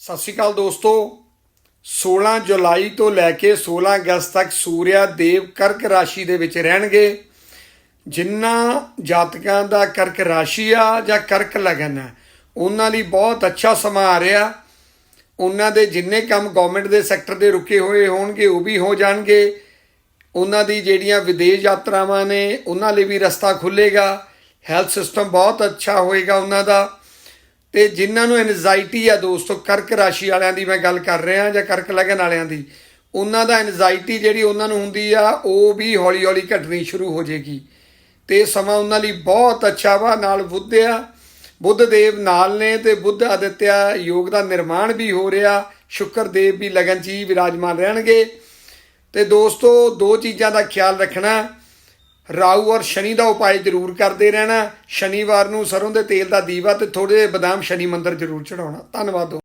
ਸਤਿ ਸ਼੍ਰੀ ਅਕਾਲ ਦੋਸਤੋ। 16 ਜੁਲਾਈ ਤੋਂ ਲੈ ਕੇ 16 ਅਗਸਤ ਤੱਕ ਸੂਰਿਆ, ਦੇਵ, ਕਰਕ ਰਾਸ਼ੀ ਦੇ ਵਿੱਚ ਰਹਿਣਗੇ। ਜਿਨ੍ਹਾਂ ਜਾਤਕਾਂ ਦਾ ਕਰਕ ਰਾਸ਼ੀ ਆ ਜਾਂ ਕਰਕ ਲਗਨ ਹੈ ਉਹਨਾਂ ਲਈ ਬਹੁਤ ਅੱਛਾ ਸਮਾਂ ਆ ਰਿਹਾ। ਉਹਨਾਂ ਦੇ ਜਿੰਨੇ ਕੰਮ ਗਵਰਨਮੈਂਟ ਦੇ ਸੈਕਟਰ ਦੇ ਰੁਕੇ ਹੋਏ ਹੋਣਗੇ, ਉਹ ਵੀ ਹੋ ਜਾਣਗੇ। ਉਹਨਾਂ ਦੀ ਜਿਹੜੀਆਂ ਵਿਦੇਸ਼ ਯਾਤਰਾਵਾਂ ਨੇ, ਉਹਨਾਂ ਲਈ ਵੀ ਰਸਤਾ ਖੁੱਲੇਗਾ ਹੈਲਥ ਸਿਸਟਮ ਬਹੁਤ ਅੱਛਾ ਹੋਏਗਾ ਉਹਨਾਂ ਦਾ। ਤੇ ਜਿਨ੍ਹਾਂ ਨੂੰ ਐਨਜ਼ਾਈਟੀ ਆ ਦੋਸਤੋ, ਕਰਕ ਰਾਸ਼ੀ ਵਾਲਿਆਂ ਦੀ ਮੈਂ ਗੱਲ ਕਰ ਰਿਹਾ ਜਾਂ ਕਰਕ ਲਗਨ ਵਾਲਿਆਂ ਦੀ, ਉਹਨਾਂ ਦਾ ਐਨਜ਼ਾਈਟੀ ਜਿਹੜੀ ਉਹਨਾਂ ਨੂੰ ਹੁੰਦੀ ਆ, ਉਹ ਵੀ ਹੌਲੀ ਹੌਲੀ ਘਟਣੀ ਸ਼ੁਰੂ ਹੋ ਜਾਏਗੀ। ਤੇ ਸਮਾਂ ਉਹਨਾਂ ਲਈ ਬਹੁਤ ਅੱਛਾ ਵਾ, ਨਾਲ ਬੁੱਧ ਆ। ਬੁੱਧ ਦੇਵ ਨਾਲ ਨੇ ਤੇ ਬੁੱਧ ਆਦਿਤਿਆ ਯੋਗ ਦਾ ਨਿਰਮਾਣ ਵੀ ਹੋ ਰਿਹਾ। ਸ਼ੁਕਰ ਦੇਵ ਵੀ ਲਗਨ ਚ ਹੀ ਵਿਰਾਜਮਾਨ ਰਹਿਣਗੇ। ਤੇ ਦੋਸਤੋ, ਦੋ ਚੀਜ਼ਾਂ ਦਾ ਖਿਆਲ ਰੱਖਣਾ। ਰਾਹੂ ਔਰ ਸ਼ਨੀ ਦਾ ਉਪਾਅ ਜ਼ਰੂਰ ਕਰਦੇ ਰਹਿਣਾ ਸ਼ਨੀਵਾਰ ਨੂੰ ਸਰੋਂ ਦੇ ਤੇਲ ਦਾ ਦੀਵਾ ਤੇ ਥੋੜੇ ਜਿਹੇ ਬਦਾਮ ਸ਼ਨੀ ਮੰਦਰ ਜ਼ਰੂਰ ਚੜਾਉਣਾ ਧੰਨਵਾਦ ਦੋਸਤੋ।